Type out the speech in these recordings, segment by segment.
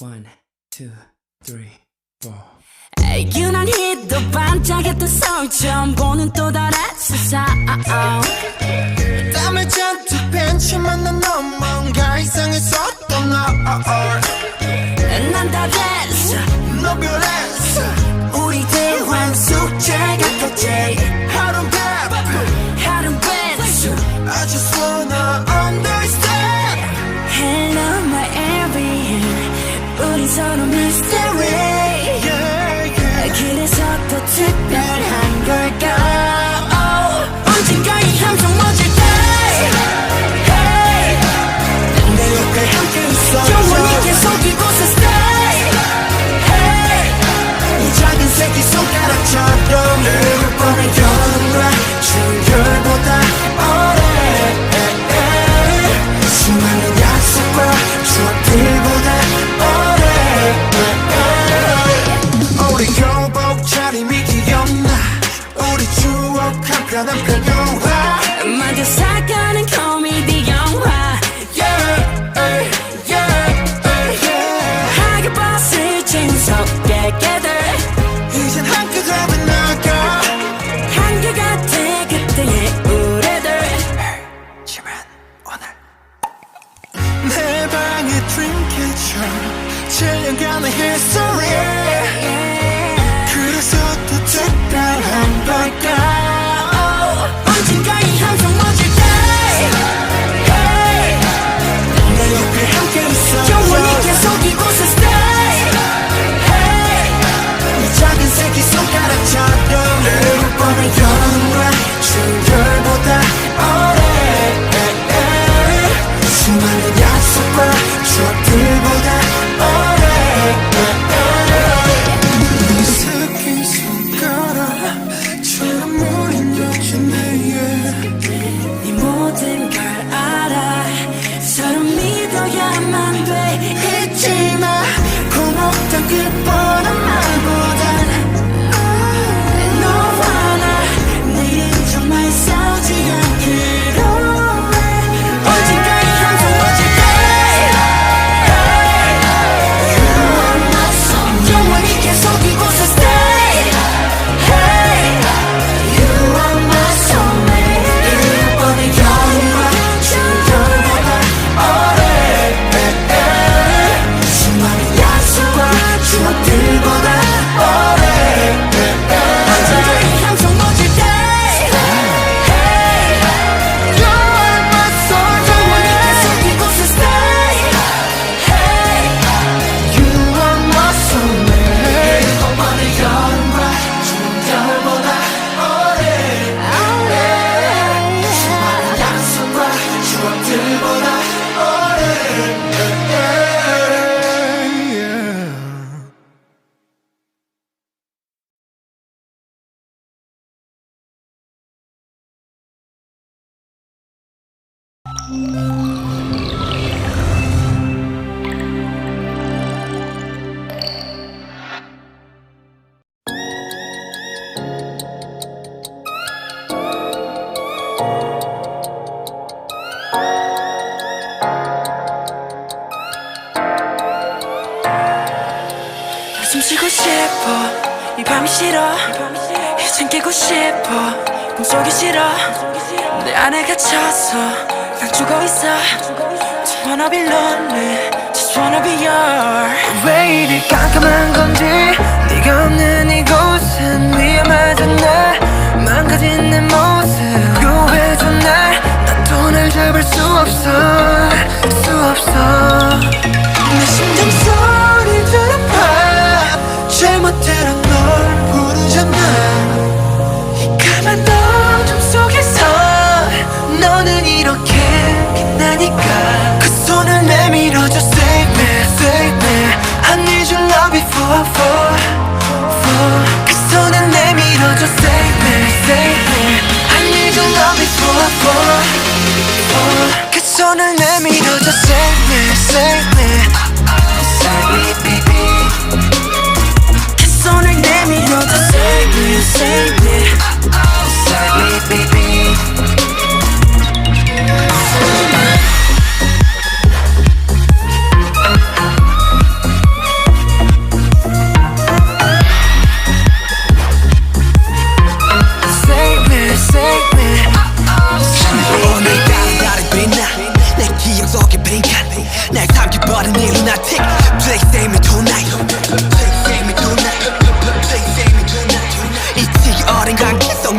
One, two, three, four. 에이, 유난히 또 반짝였던 성점 보는 또 다른 세상. 땀을 잔뜩 벤치 만난 너 뭔가 이상했었던 너. 난 다 됐어, 너 변했어. 우리 대화 숙제 같았지. Рядом конем 숨 쉬고 싶어. 이 밤이 싫어. 이젠 깨고 싶어. 꿈속이 싫어. 내 안에 갇혀서 난 죽어 있어. Just wanna be lonely. Just wanna be your 왜 이리 깜깜한 건지 네가 없는 이곳은 위험하다 나 망가진 내 모습. 구해줘 날나 또 날 잡을 수 없어. 수 없어. 내 심장 속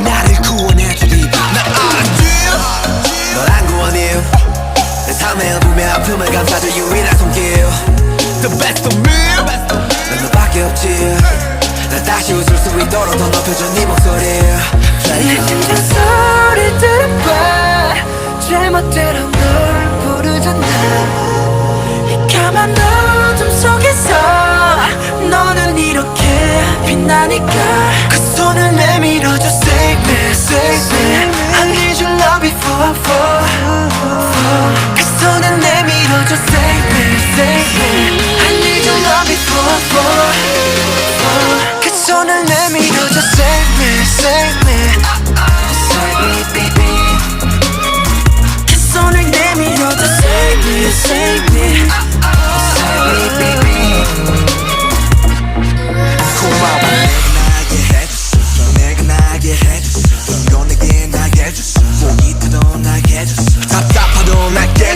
not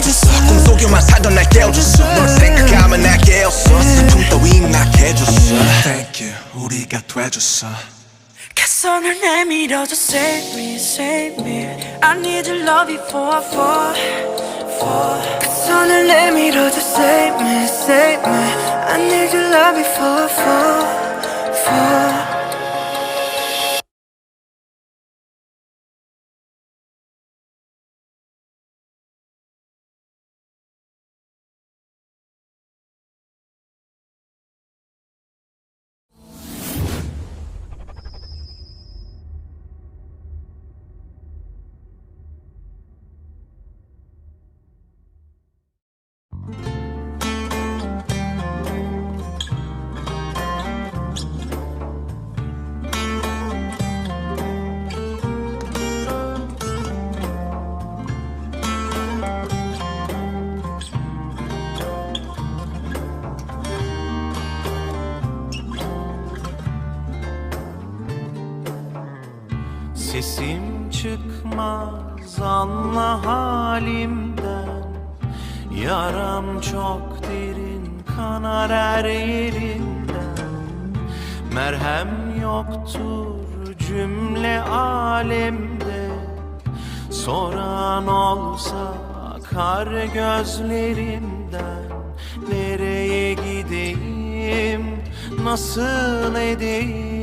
해줬어 꿈속에만 살던 날 깨워줬어 널 생각하면 날 깨웠어 슬픔 따위 나게 해줬어 Thank you 우리가 돼줬어 그 손을 내밀어줘 Save me, save me I need your love before I fall, fall 그 손을 내밀어줘 Save me, save me I need your love before I fall, fall Sesim çıkmaz anla halimden. Yaram çok derin kanar her yerinden. Merhem yoktur cümle alemde. Soran olsa kar gözlerimden. Nereye gideyim nasıl edeyim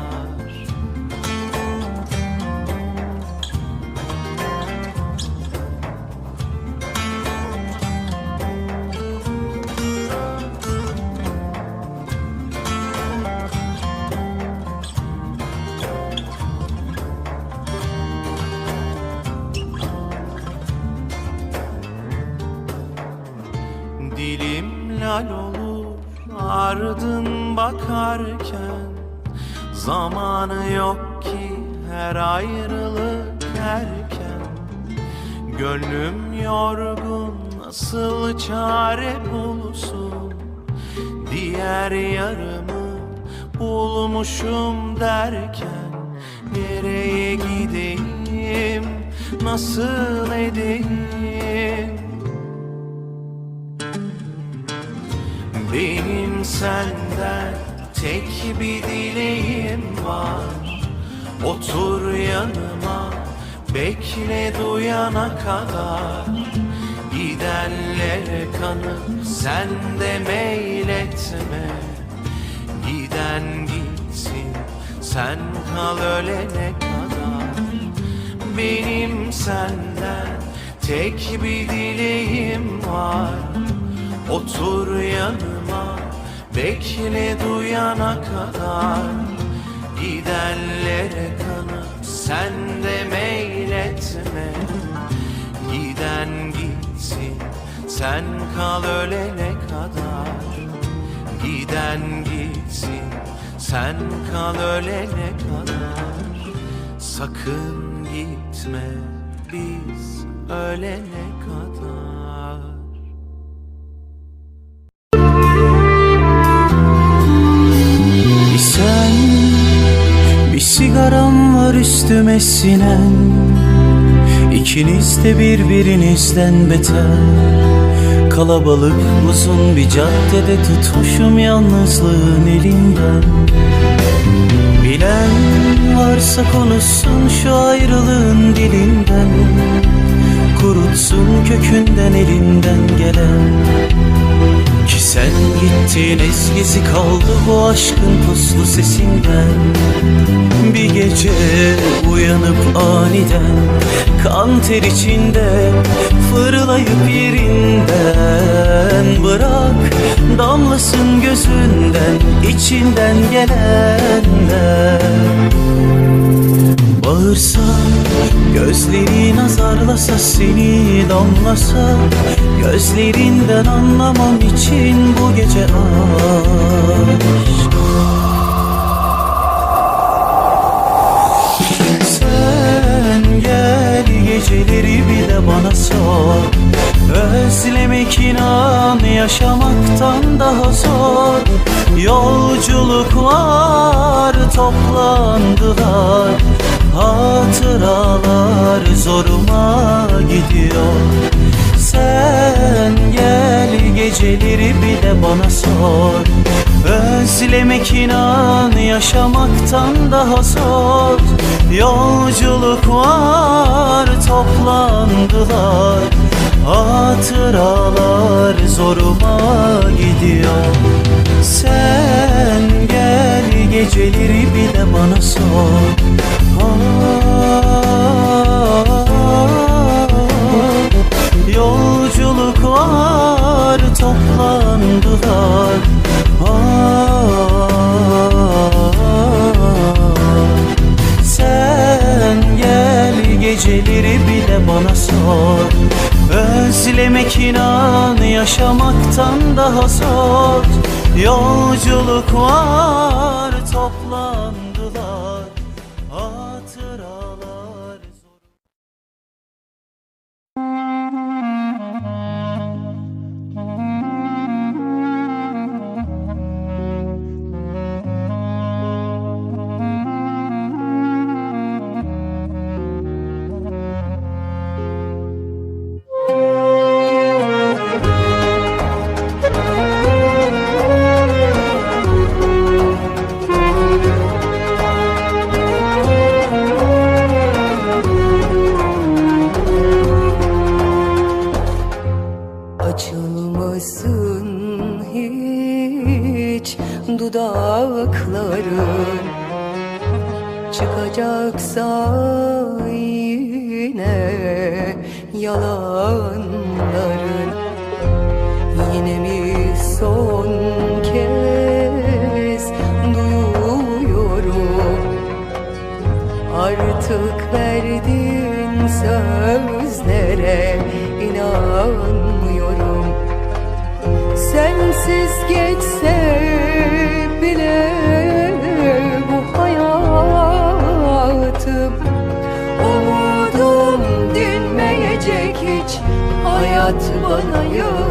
bakarken Zamanı yok ki her ayrılık erken. Gönlüm yorgun nasıl çare bulsun? Diğer yarımı bulmuşum derken Nereye gideyim nasıl edeyim Benim senden tek bir dileğim var. Otur yanıma bekle duyana kadar. Gidenlere kanıp sen de meyletme. Giden gitsin sen kal ölene kadar. Benim senden tek bir dileğim var. Otur yanıma bekle duyana kadar Gidenlere kanıp sen de meyletme Giden gitsin. Sen kal ölene kadar Giden gitsin. Sen kal ölene kadar Sakın gitme. Biz ölene kadar sigaram var üstüme sinen. İkiniz de birbirinizden beter. Kalabalık uzun bir caddede tutmuşum yalnızlığın elinden. Bilen varsa konuşsun şu ayrılığın dilinden. Kurutsun kökünden elinden gelen sen gittin ezgisi kaldı bu aşkın puslu sesinden. Bir gece uyanıp aniden kan ter içinde Fırlayıp yerinden. Bırak Damlasın gözünden içinden gelenden Bağırsa, gözlerin azarlasa seni damlasa Gözlerinden anlamam için bu gece aşk. Sen gel geceleri bir de bana sor. Özlemek inan yaşamaktan daha zor. Yolculuklar toplandılar Hatıralar zoruma gidiyor. Sen gel geceleri bir de bana sor. Özlemek inan yaşamaktan daha zor. Yolculuklar toplandılar. Hatıralar zoruma gidiyor. Sen gel geceleri bir de bana sor Yolculuklar toplandılar Sen gel geceleri bir de bana sor. Özlemek inan yaşamaktan daha zor. Yolculuklar Çıkacaksa yine yalanların Yine mi son kez duyuyorum? Artık verdiğin sözlere inanmıyorum. Sensiz geçse bile hayatım Umudum dinmeyecek hiç. Hayat bana yarım